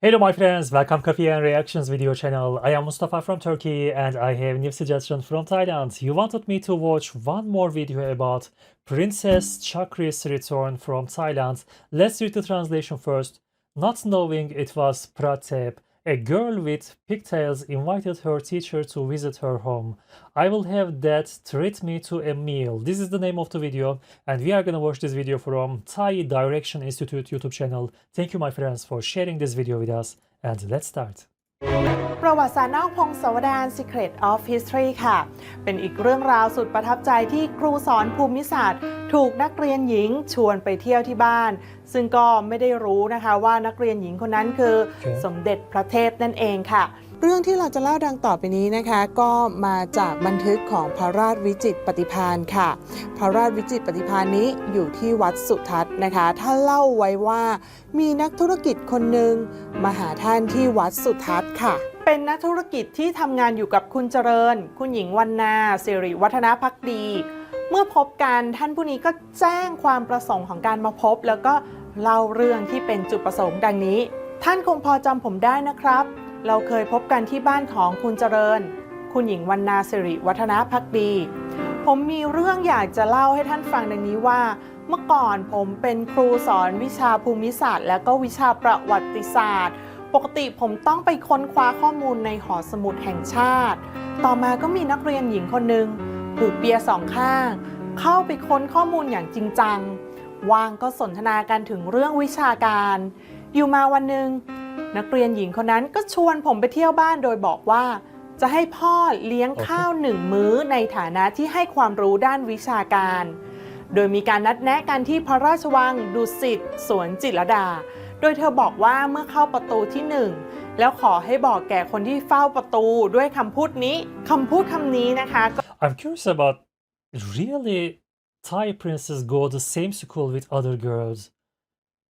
Hello my friends, welcome Coffee and Reactions video channel. I am Mustafa from Turkey and I have new suggestion from Thailand. You wanted me to watch one more video about Princess Chakri's return from Thailand. Let's read the translation first. Not knowing it was Pratap, a girl with pigtails invited her teacher to visit her home. I will have that treat me to a meal. This is the name of the video and we are gonna watch this video from Thai Direction Institute YouTube channel. Thank you my friends for sharing this video with us and let's start. ประวัติศาสตร์นอกพงศาวดาร Secret of History ค่ะ เป็นอีกเรื่องราวสุดประทับใจที่ครูสอนภูมิศาสตร์ ถูกนักเรียนหญิงชวนไปเที่ยวที่บ้าน ซึ่งก็ไม่ได้รู้นะคะว่านักเรียนหญิงคนนั้นคือครับสมเด็จพระเทพนั่นเองค่ะ เรื่องที่เราจะเล่าดังต่อไปนี้นะคะ ก็มาจากบันทึกของพระราชวิจิตปฏิภาณค่ะ พระราชวิจิตปฏิภาณนี้อยู่ที่วัดสุทัศน์นะคะถ้าเล่าไว้ว่ามีนักธุรกิจคนหนึ่งมาหาท่านที่วัดสุทัศน์ค่ะ เป็นนักธุรกิจที่ทำงานอยู่กับคุณเจริญ คุณหญิงวันนาสิริวัฒนพักดี เมื่อพบกันท่านผู้นี้ก็แจ้งความประสงค์ของการมาพบ แล้วก็เล่าเรื่องที่เป็นจุดประสงค์ดังนี้ ท่านคงพอจำผมได้นะครับ เราเคยพบกันที่บ้านของคุณเจริญ คุณหญิงวันนาสิริวัฒนพักดี ผมมีเรื่องอยากจะเล่าให้ท่านฟังดังนี้ว่า เมื่อก่อนผมเป็นครูสอนวิชาภูมิศาสตร์ และก็วิชาประวัติศาสตร์ ปกติผมต้องไปค้นคว้าข้อมูลในหอสมุดแห่งชาติ ต่อมาก็มีนักเรียนหญิงคนหนึ่งผูกเปียสองข้าง เข้าไปค้นข้อมูลอย่างจริงจังว่างก็สนทนากันถึงเรื่องวิชาการ อยู่มาวันหนึ่ง นักเรียนหญิงคนนั้นก็ชวนผมไปเที่ยวบ้านโดยบอกว่า จะให้พ่อเลี้ยงข้าวหนึ่งมื้อในฐานะที่ให้ความรู้ด้านวิชาการ โดยมีการนัดแนะกันที่พระราชวังดุสิตสวนจิตรลดา โดยเธอบอกว่าเมื่อเข้าประตูที่หนึ่งแล้วขอให้บอกแก่คนที่เฝ้าประตูด้วยคำพูดนี้คำพูดคำนี้นะคะก็ I'm curious about really Thai princes go the same school with other girls.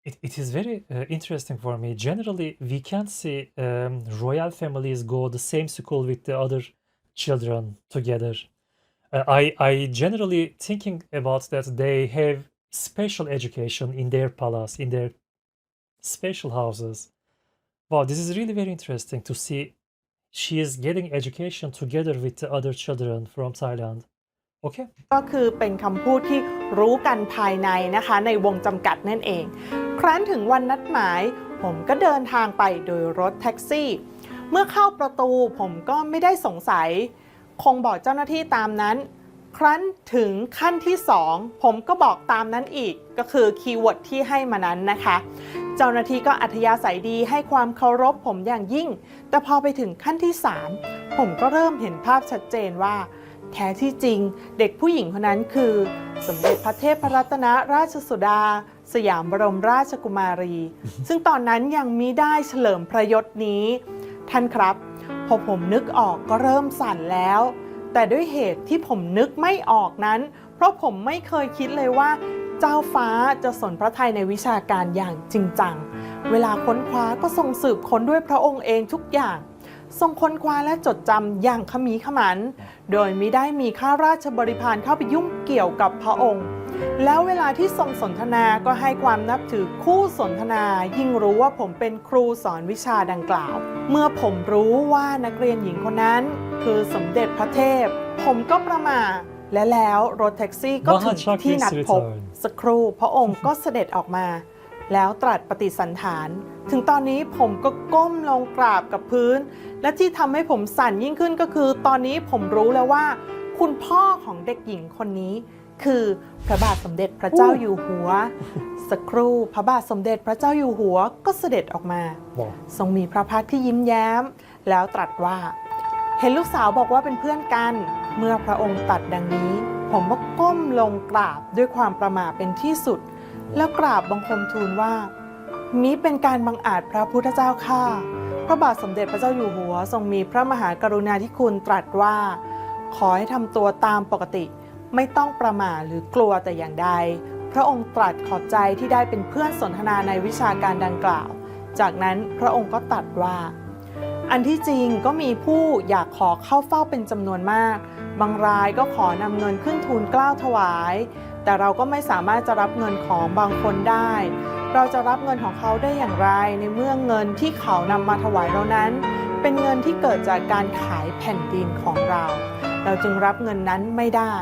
It, it is very uh, interesting for me. Generally, we can't see um, royal families go the same school with the other children together. Uh, I I generally thinking about that they have special education in their palace, in their special houses. Wow, this is really very interesting to see. She is getting education together with the other children from Thailand. Okay. ก็คือเป็นคำพูดที่รู้กันภายในนะคะ ในวงจำกัดนั่นเอง ครั้นถึงวันนัดหมาย ผมก็เดินทางไปโดยรถแท็กซี่ เมื่อเข้าประตูผมก็ไม่ได้สงสัย คงบอกเจ้าหน้าที่ตามนั้น ครั้นถึงขั้นที่ 2 ผมก็บอกตามนั้นอีก ก็คือคีย์เวิร์ดที่ให้มานั้นนะคะ เจ้าหน้าที่ก็อัธยาศัยดีให้ความเคารพผมอย่างยิ่ง แต่พอไปถึงขั้นที่ 3 ผมก็เริ่มเห็นภาพชัดเจนว่า แท้ที่จริง เด็กผู้หญิงคนนั้นคือ สมเด็จพระเทพรัตนราชสุดา สยามบรมราชกุมารี ซึ่งตอนนั้นยังมิได้เฉลิมพระยศนี้ ท่านครับ พอผมนึกออกก็เริ่มสั่นแล้ว แต่ด้วยเหตุที่ผมนึกไม่ออกนั้น เพราะผมไม่เคยคิดเลยว่า เจ้าฟ้าจะสนพระทัยในวิชาการอย่างจริงจัง เวลาค้นคว้าก็ทรงสืบค้นด้วยพระองค์เองทุกอย่าง ทรงค้นคว้าและจดจำอย่างขมีขมัน โดยมิได้มีข้าราชบริพารเข้าไปยุ่งเกี่ยวกับพระองค์ แล้วเวลาที่ทรงสนทนาก็ให้ความนับถือคู่สนทนา ยิ่งรู้ว่าผมเป็นครูสอนวิชาดังกล่าว เมื่อผมรู้ว่านักเรียนหญิงคนนั้น คือสมเด็จพระเทพ ผมก็ประมาทและแล้วรถแท็กซี่ก็ถึงที่นัดพบ สักครู่พระองค์ก็เสด็จออกมา แล้วตรัสปฏิสันฐาน ถึงตอนนี้ผมก็ก้มลงกราบกับพื้น และที่ทำให้ผมสั่นยิ่งขึ้นก็คือ ตอนนี้ผมรู้แล้วว่า คุณพ่อของเด็กหญิงคนนี้ คือพระบาทสมเด็จพระเจ้าอยู่หัว สักครู่พระบาทสมเด็จพระเจ้าอยู่หัวก็เสด็จออกมา Wow. ทรงมีพระพักตร์ที่ยิ้มแย้ม แล้วตรัสว่า เห็นลูกสาวบอกว่าเป็นเพื่อนกัน เมื่อพระองค์ตรัสดังนี้ ผมก็ก้มลงกราบด้วยความประหม่าเป็นที่สุด แล้วกราบบังคมทูลว่า นี้เป็นการบังอาจพระพุทธเจ้าข้าพระบาทสมเด็จพระเจ้าอยู่หัวทรงมีพระมหากรุณาธิคุณตรัสว่า ขอให้ทำตัวตามปกติ ไม่ต้องประมาหรือกลัวแต่อย่างใด พระองค์ตรัสขอบใจที่ได้เป็นเพื่อนสนทนาในวิชาการดังกล่าว จากนั้นพระองค์ก็ตรัสว่า อันที่จริงก็มีผู้อยากขอเข้าเฝ้าเป็นจำนวนมาก บางรายก็ขอนำเงินขึ้นทูลเกล้าถวาย แต่เราก็ไม่สามารถจะรับเงินของบางคนได้ เราจะรับเงินของเขาได้อย่างไร ในเมื่อเงินที่เขานำมาถวายเรานั้น เป็นเงินที่เกิดจากการขายแผ่นดินของเรา เราจึงรับเงินนั้นไม่ได้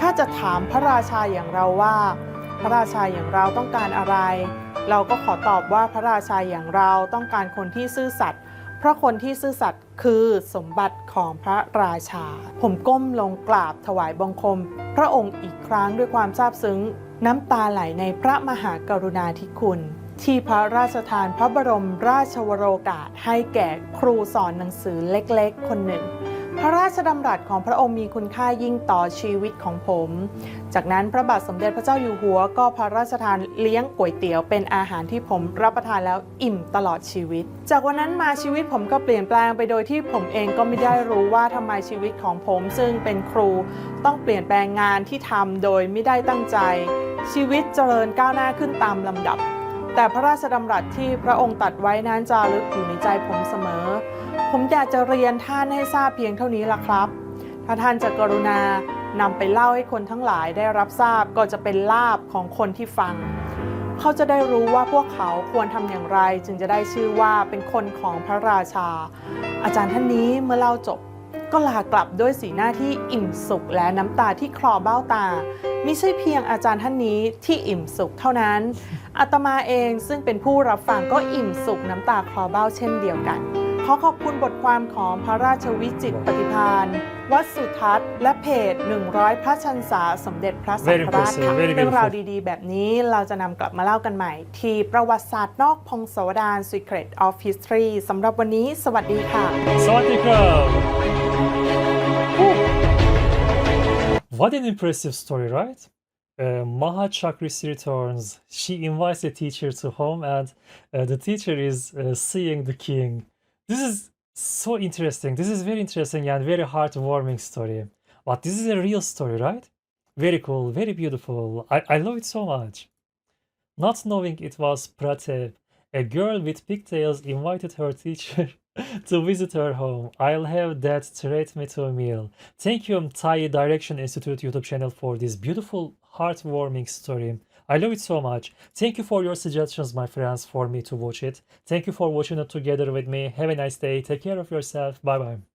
ถ้าจะถามพระราชาอย่างเราว่า พระราชาอย่างเราต้องการอะไร เราก็ขอตอบว่าพระราชาอย่างเราต้องการคนที่ซื่อสัตย์เราะคนที่ซื่อสัตย์คือสมบัติของพระราชา ผมก้มลงกราบถวายบังคม พระองค์อีกครั้งด้วยความซาบซึ้ง น้ำตาไหลในพระมหากรุณาธิคุณที่พระราชทานพระบรมราชวโรกาสให้แก่ครูสอนหนังสือเล็กๆ คนหนึ่ง พระราชดำรัสของพระองค์มีคุณค่ายิ่งต่อชีวิตของผม จากนั้นพระบาทสมเด็จพระเจ้าอยู่หัว ก็พระราชทานเลี้ยงก๋วยเตี๋ยวเป็นอาหารที่ผมรับประทานแล้วอิ่มตลอดชีวิต จากวันนั้นมาชีวิตผมก็เปลี่ยนแปลงไปโดยที่ผมเองก็ไม่ได้รู้ว่าทำไมชีวิตของผม ซึ่งเป็นครูต้องเปลี่ยนแปลงงานที่ทำโดยไม่ได้ตั้งใจ ชีวิตเจริญก้าวหน้าขึ้นตามลำดับ แต่พระราชดำรัสที่พระองค์ตัดไว้นั้นจารึกอยู่ในใจผมเสมอ ผมอยากจะเรียนท่านให้ทราบเพียงเท่านี้ล่ะครับ ถ้าท่านจะกรุณานำไปเล่าให้คนทั้งหลายได้รับทราบก็จะเป็นลาบของคนที่ฟัง เขาจะได้รู้ว่าพวกเขาควรทำอย่างไร จึงจะได้ชื่อว่าเป็นคนของพระราชา อาจารย์ท่านนี้เมื่อเล่าจบก็ลากลับด้วยสีหน้าที่อิ่มสุขและน้ำตาที่คลอเบ้าตาไม่ใช่เพียงอาจารย์ท่านนี้ที่อิ่มสุขเท่านั้นอาตมาเองซึ่งเป็นผู้รับฟังก็อิ่มสุขน้ำตาคลอเบ้าเช่นเดียวกัน ขอขอบคุณบทความของพระราชวิจิตรปฏิภาณวัดสุทัศน์และเพจ 100 พระชันษาสมเด็จพระสัง Very ฆราช impressive, ค่ะ very เรื่องราว beautiful. ดีๆ แบบนี้เราจะนำกลับมาเล่ากันใหม่ ที่ประวัติศาสตร์นอกพงศาวดาร Secret of History สำหรับวันนี้ สวัสดีค่ะ Sawadee krab! What an impressive story, right? Uh, Maha Chakrisi returns. She invites the teacher to home, and uh, the teacher is uh, seeing the king. This is so interesting. This is very interesting and very heartwarming story. But this is a real story, right? Very cool, very beautiful. I, I love it so much. Not knowing it was Pratev, a girl with pigtails invited her teacher to visit her home. I'll have that treat me to a meal. Thank you, Thai Direction Institute YouTube channel for this beautiful, heartwarming story. I love it so much. Thank you for your suggestions, my friends, for me to watch it. Thank you for watching it together with me. Have a nice day. Take care of yourself. Bye bye.